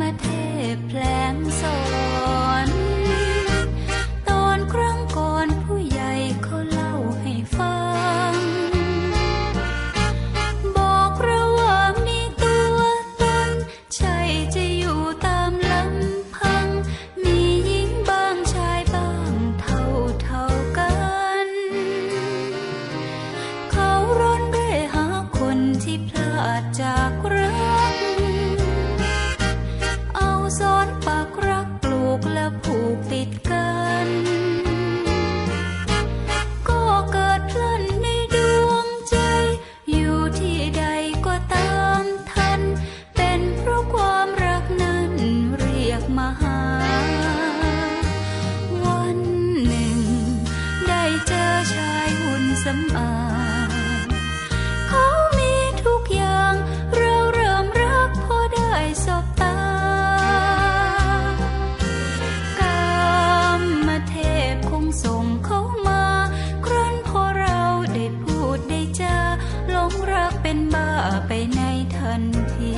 มเทพแผลงสอนตอนครั้งก่อนผู้ใหญ่เขาเล่าให้ฟัง บอกระว่างนี้ตัวตนใจจะอยู่ตามลำพัง มีหญิงบางชายบางเท่าเท่ากัน เขาร้อนเร่หาคนที่พลาดจากรักำอางเขามีทุกอย่าง เราเริ่มรักพอได้สบตากามมาเทพคงส่งเขามาครั้นพอเราได้พูดได้จาหลงรักเป็นบ้าไปในทันที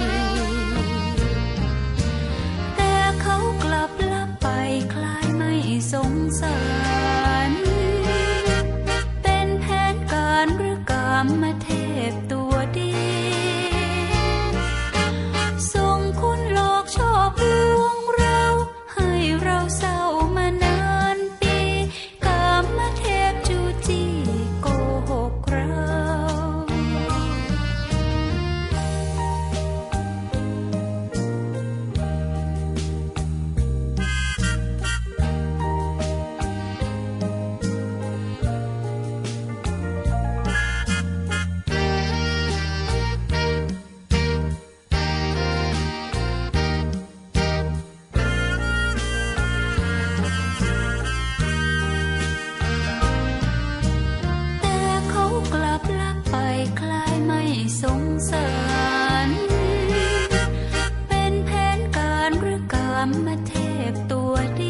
แต่เขากลับลับไปคลายไม่สงสาร que tú ามเทพตัวดี